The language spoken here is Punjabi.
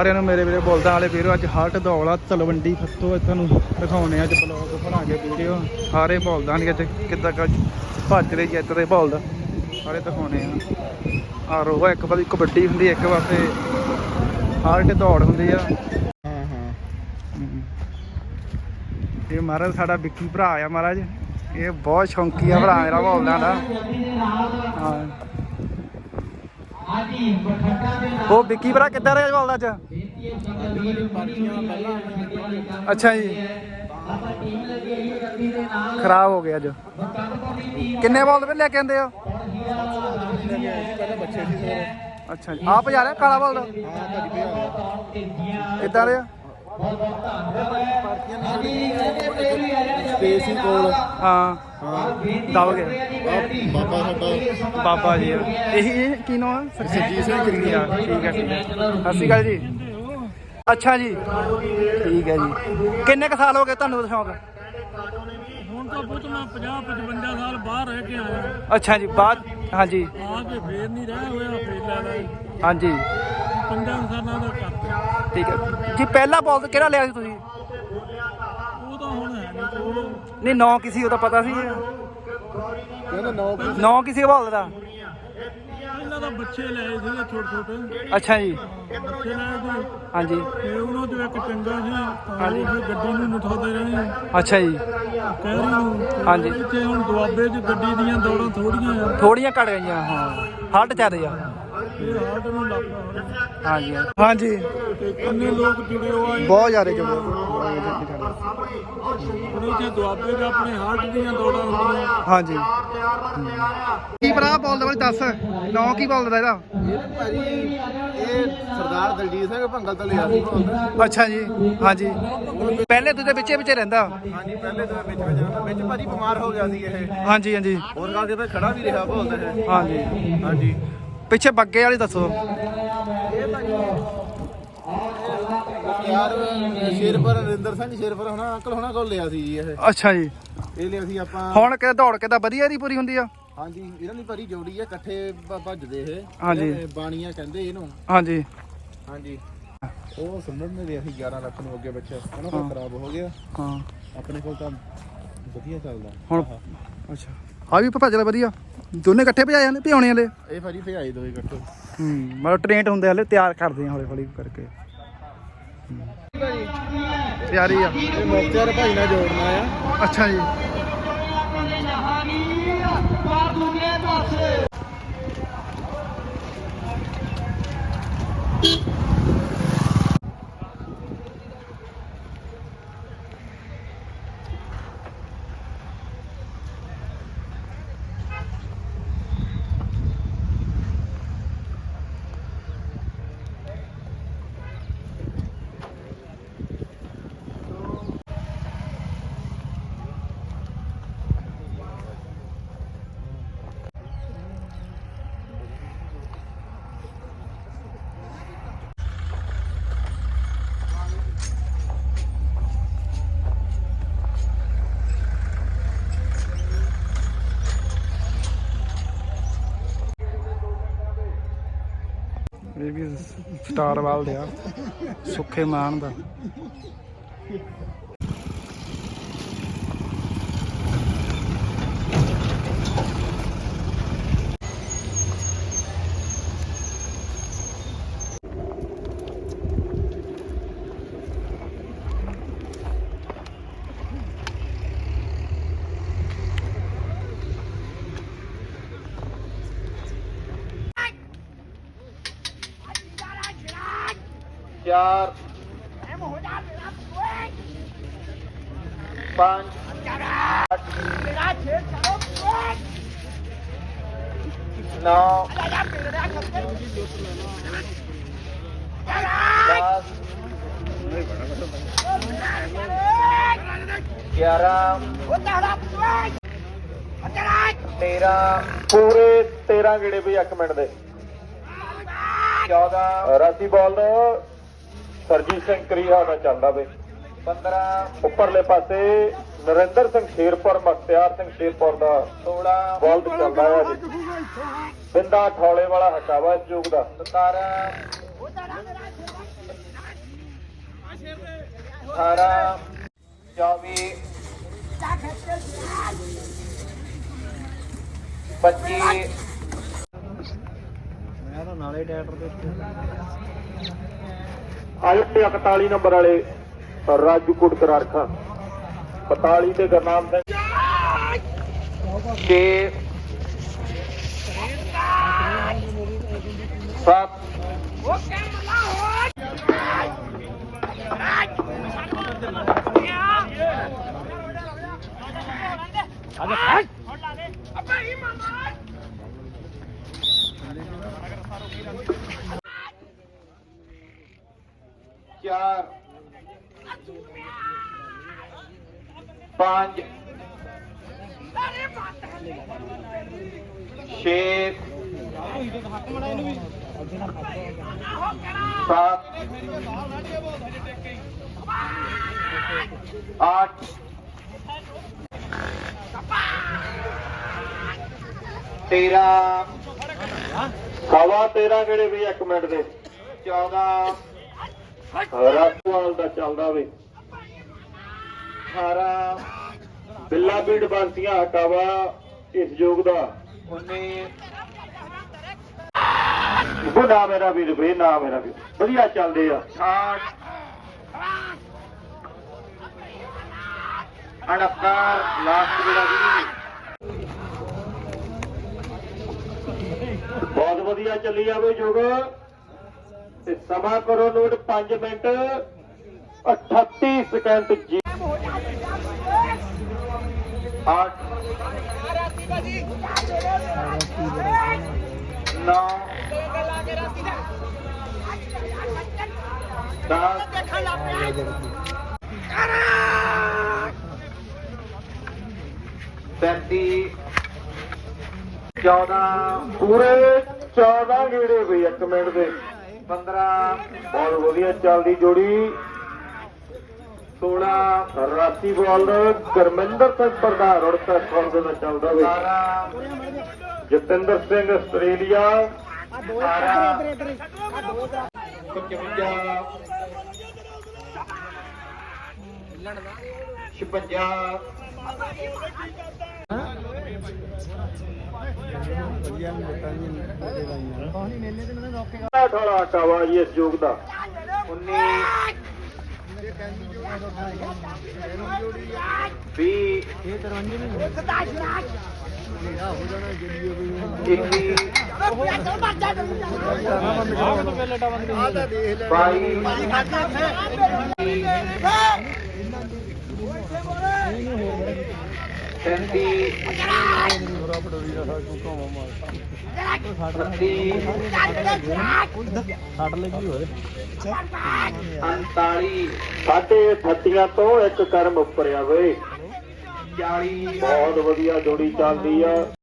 ਸਾਰਿਆਂ ਨੂੰ ਮੇਰੇ ਵੀਰੇ ਬੋਲਦਾ ਵਾਲੇ ਵੀਰੋ ਅੱਜ ਹਾਰਟ ਦੌਲਾ ਤਲਵੰਡੀ ਫੱਤੋ ਤੁਹਾਨੂੰ ਦਿਖਾਉਣੇ ਅੱਜ ਬਲੌਗ ਬਣਾ ਕੇ ਵੀਡੀਓ ਸਾਰੇ ਬੋਲਦਾਂ ਨੇ ਅੱਜ ਕਿੱਦਾਂ ਕੱਜ ਭੱਜ ਰਹੇ ਜਿੱਤਦੇ ਬੋਲਦਾ। ਸਾਰੇ ਦਿਖਾਉਣੇ ਆ। ਆ ਰੋਵਾ ਇੱਕ ਪਾਸੇ ਕਬੱਡੀ ਹੁੰਦੀ ਇੱਕ ਪਾਸੇ ਹਾਰਟ ਦੌੜ ਹੁੰਦੀ ਆ। ਹਾਂ ਹਾਂ। ਇਹ ਮਹਾਰਾਜ ਸਾਡਾ ਵਿੱਕੀ ਭਰਾ ਆ ਮਹਾਰਾਜ। ਇਹ ਬਹੁਤ ਸ਼ੌਂਕੀ ਆ ਭਰਾ ਮੇਰਾ ਬੋਲਦਾ ਦਾ ਹਾਂ। ਉਹ ਵਿੱਕੀ ਭਰਾ ਕਿੱਦਾਂ ਰਿਹਾ ਬੋਲਦਾ ਅੱਜ? ਅੱਛਾ ਜੀ। ਖਰਾਬ ਹੋ ਗਿਆ ਅੱਜ। ਕਿੰਨੇ ਬਾਲ ਤੇ ਲੈ ਕੇ ਆਂਦੇ ਹੋ ਅੱਛਾ ਜੀ। ਆਪ ਜਾ ਰਿਹਾ ਕਾਲਾ ਬਾਲ? ਦਾ ਹਾਂ ਭਾਜੀ ਪਿਆ ਕਿੱਦਾਂ ਰਿਹਾ? ਸਪੇਸ ਹੀ ਕੋਲ ਹਾਂ। ਦਬ ਬਾਬਾ ਸਾਡਾ ਬਾਬਾ ਜੀ। ਇਹੀ ਕੀ ਨਾਮ ਹੈ? ਸਰਜੀਤ ਸਿੰਘ ਕਰੀਆ ਠੀਕ ਹੈ ਠੀਕ ਹੈ। ਸਤਿ ਸ਼੍ਰੀ ਅਕਾਲ ਜੀ। ਅੱਛਾ ਜੀ। ਠੀਕ ਹੈ ਜੀ। ਕਿੰਨੇ ਕ ਸਾਲ ਹੋ ਗਏ ਤੁਹਾਨੂੰ ਸ਼ੌਂਕ? ਹੁਣ ਤਾਂ ਪੁੱਤ ਮੈਂ 50 55 ਸਾਲ ਬਾਹਰ ਰਹਿ ਕੇ ਆਇਆ। ਅੱਛਾ ਜੀ ਬਾਅਦ ਹਾਂਜੀ। ਆ ਕੇ ਫੇਰ ਨਹੀਂ ਰਹਿ ਹੋਇਆ ਫੇਰ ਲੈ ਲੈ ਹਾਂਜੀ। ਪੰਜਾਂ ਸਾਲਾਂ ਦਾ ਕਰਤਾ ਠੀਕ ਹੈ। ਜੀ ਪਹਿਲਾ ਬਾਲ ਕਿਹੜਾ ਲਿਆ ਸੀ ਤੁਸੀਂ? ਨਹੀਂ ਨੌ ਕਿਸੇ ਉਹਦਾ ਪਤਾ ਸੀ। ਕਹਿੰਦਾ ਨੌ ਨੌ ਕਿਸੇ ਬਾਲ ਦਾ। ਇਹਨਾਂ ਦਾ ਬੱਚੇ ਲਏ ਸੀਗੇ ਛੋਟੇ ਛੋਟੇ। ਅੱਛਾ ਜੀ। ਬੱਚੇ ਲਏ ਸੀ। ਹਾਂਜੀ। ਤੇ ਉਹਨਾਂ ਚੋਂ ਇੱਕ ਚੰਗਾ ਸੀ ਫਿਰ ਗੱਡੀ ਨੂੰ ਨਠਾਉਂਦੇ ਰਹੇ। ਅੱਛਾ ਜੀ। ਕਹਿਰੀ ਨੂੰ। ਹਾਂਜੀ। ਇੱਥੇ ਹੁਣ ਦੁਆਬੇ 'ਚ ਗੱਡੀ ਦੀਆਂ ਦੌੜਾਂ ਥੋੜੀਆਂ ਆ। ਥੋੜੀਆਂ ਘਟ ਗਈਆਂ ਹਾਂ। ਹੱਟ ਚੱਲ ਆ ਹਾਂਜੀ। ਹਾਂਜੀ। ਕਿੰਨੇ ਲੋਕ ਜੁੜੇ ਹੋਏ ਆ? ਬਹੁਤ ਜ਼ਿਆਦਾ ਜੁੜੇ ਹੁਣ ਇੱਥੇ ਦੁਆਬੇ 'ਚ ਆਪਣੇ ਹਾਰਟ ਦੀਆਂ ਦੌੜਾਂ ਹੁੰਦੀਆਂ। ਹਾਂਜੀ। ਕੀ ਭਰਾ ਬੋਲਦਾ ਬਾਈ ਦੱਸ। ਨੌ ਕੀ ਬੋਲਦਾ ਇਹਦਾ? ਇਹ ਭਾਜੀ ਇਹ ਸਰਦਾਰ ਦਲਜੀਤ ਸਿੰਘ ਭੰਗਲ ਤੋਂ ਲਿਆ ਸੀ। ਬੋਲਦਾ ਅੱਛਾ ਜੀ ਹਾਂਜੀ। ਪਹਿਲੇ ਦੂਜੇ ਵਿੱਚੇ ਵਿੱਚੇ ਰਹਿੰਦਾ? ਹਾਂਜੀ ਪਹਿਲੇ ਤਾਂ ਵਿੱਚ ਵਿੱਚ ਜਾਂਦਾ ਵਿੱਚ ਭਾਜੀ ਬਿਮਾਰ ਹੋ ਗਿਆ ਸੀ ਇਹ। ਹਾਂਜੀ ਹਾਂਜੀ। ਹੋਰ ਕਰਕੇ ਫਿਰ ਖੜਾ ਵੀ ਰਿਹਾ ਬੋਲਦਾ ਇਹ ਹਾਂਜੀ। ਹਾਂਜੀ। ਪਿੱਛੇ ਬੱਗੇ ਵਾਲੀ ਦੱਸੋ। ਯਾਰ ਸ਼ੇਰਪੁਰ ਨਰਿੰਦਰ ਸਿੰਘ ਸ਼ੇਰਪੁਰ ਹੁਣਾ ਅੰਕਲ ਹੁਣਾ ਕੋਲ ਲਿਆ ਸੀ ਜੀ ਇਹ। ਅੱਛਾ ਜੀ। ਇਹ ਲਿਆ ਸੀ ਆਪਾਂ ਹੁਣ ਕਿ ਦੌੜ ਕੇ ਤਾਂ ਵਧੀਆ ਦੀ ਪੂਰੀ ਹੁੰਦੀ ਆ? ਹਾਂਜੀ ਇਹਨਾਂ ਦੀ ਭਾਰੀ ਜੋੜੀ ਆ ਇਕੱਠੇ ਭ- ਭੱਜਦੇ ਇਹ। ਹਾਂਜੀ। ਇਹ ਬਾਣੀਆਂ ਕਹਿੰਦੇ ਇਹਨੂੰ। ਹਾਂਜੀ। ਹਾਂਜੀ। ਉਹ ਸੁਣਨ ਨੇ ਲਿਆ ਸੀ 11 ਲੱਖ ਨੂੰ ਅੱਗੇ ਬੱਚਾ ਉਹਨਾਂ ਕੋਲ ਹਾਂ। ਖਰਾਬ ਹੋ ਗਿਆ। ਹਾਂ। ਆਪਣੇ ਕੋਲ ਤਾਂ ਵਧੀਆ ਚੱਲਦਾ। ਹੁਣ ਅੱਛਾ। ਆ ਵੀ ਭੱਜਦਾ ਵਧੀਆ। ਦੋਨੇ ਇਕੱਠੇ ਭਜਾਏ ਜਾਂਦੇ ਭਿਉਣੇ ਵਾਲੇ ਇਹ ਭਾਜੀ ਭਜਾਈ ਦੋ ਇਕੱਠੇ। ਹੂੰ ਮਤਲਬ ਟ੍ਰੇਨਡ ਹੁੰਦੇ ਹਲੇ ਤਿਆਰ ਕਰਦੇ ਆ ਹੌਲੀ ਹੌਲੀ ਕਰਕੇ। ਤਿਆਰੀ ਆ। ਇਹ ਮੁਖਤਿਆਰ ਭਾਈ ਨਾਲ ਜੋੜਨਾ ਆ। ਅੱਛਾ ਜੀ। ਇਹ ਵੀ ਸਟਾਰ ਵਾਲ ਦੇ ਆ। ਸੁੱਖੇ ਮਾਨ ਦਾ। ਚਾਰ, ਪੰਜ ਨੌ, ਦਸ, ਗਿਆਰਾਂ, ਤੇਰਾਂ, ਪੂਰੇ 13 ਗੇੜੇ ਵੀ 1 ਮਿੰਟ ਦੇ। 14 ਰਾਤੀ ਬਾਲ ਸਰਜੀਤ ਸਿੰਘ ਕਰੀਹਾ ਦਾ ਚੱਲਦਾ ਵੇ। 15 ਉੱਪਰਲੇ ਪਾਸੇ ਨਰਿੰਦਰ ਸਿੰਘ ਸ਼ੇਰਪੁਰ ਮਖਤਿਆਰ ਸਿੰਘ ਸ਼ੇਰਪੁਰ ਦਾ 16 ਬਾਲ ਤੇ ਚੱਲਦਾ ਹੈ ਜੀ। ਬਿੰਦਾ ਠੌਲੇ ਵਾਲਾ ਹਟਾਵਾ ਜੁਗ ਦਾ। 17 18 24 25 ਮੈਂ ਤਾਂ ਨਾਲੇ ਟਰੈਕਟਰ ਦੇ ਉੱਤੇ ਤੇ 41 ਨੰਬਰ ਵਾਲੇ ਰਾਜੂ ਕੁੜ ਕਰਾਰਖਾ 42 ਤੇ ਗਰਨਾਮ ਸਿੰਘ। 6 7 ਚਾਰ ਪੰਜ ਛੇ ਸੱਤ ਅੱਠ। ਤੇਰਾਂ। ਸਵਾ ਤੇਰਾਂ ਕਿਹੜੇ ਵੀ ਇੱਕ ਮਿੰਟ ਦੇ। 14 ਰਾਸਵਾਲ ਦਾ ਚੱਲਦਾ ਵੇ। 18 ਬਿੱਲਾ ਬੀੜ ਬੰਸੀਆਂ ਹਟਾਵਾ ਇਸ ਯੋਗ ਦਾ। 19 ਉਹ ਨਾ ਮੇਰਾ ਵੀਰ ਵੇ ਨਾ ਮੇਰਾ ਵੀਰ। ਵਧੀਆ ਚੱਲਦੇ ਆ। 68 ਅੜਕਾਰ ਲਾਸਟ ਜਿਹੜਾ ਵੀ ਬਹੁਤ ਵਧੀਆ ਚੱਲੀ ਜਾਵੇ ਯੋਗ। ਤੇ ਸਮਾਂ ਕਰੋ ਨੋਟ 5 ਮਿੰਟ। 38 ਸਕਿੰਟ ਜੀ। 8 9 10 ਪੈਂਤੀ। 14 ਪੂਰੇ 14 ਗੇੜੇ ਵੀ ਇੱਕ ਮਿੰਟ ਦੇ। 15 ਬਹੁਤ ਵਧੀਆ ਚੱਲਦੀ ਜੋੜੀ। 16 ਰਾਤੀ ਬਾਲ ਗਰਮਿੰਦਰ ਸਿੰਘ ਪ੍ਰਧਾਨ ਰੋਡ ਤੇ ਖੋਲਦੇ ਦਾ ਚੱਲਦਾ ਵੇ। 18 ਜਤਿੰਦਰ ਸਿੰਘ ਆਸਟ੍ਰੇਲੀਆ। 56 ਨਹੀਂ ਦਿੱਤਾ ਜੀ ਉਹਦੇ ਲਾਈਆਂ। ਕੋਹਨੀ ਮੇਲੇ ਤੇ? ਮੈਨੂੰ ਰੋਕੇ ਥੋੜਾ ਕਾਵਾ ਜੀ ਇਸ ਯੋਗ ਦਾ। 19 20 ਇਹ ਤਰਵੰਜੀ ਨਹੀਂ ਹੋ ਜਾਣਾ ਜਿਹੜੀ ਉਹ 21 22 ਸੈਂਤੀ ਛੱਡ ਲੱਗੀ ਹੋਏ 39 ਸਾਢੇ 38 ਤੋਂ ਇੱਕ ਕਰਮ ਉੱਪਰ ਵੇ 40 ਬਹੁਤ ਵਧੀਆ ਜੋੜੀ ਚੱਲਦੀ ਆ।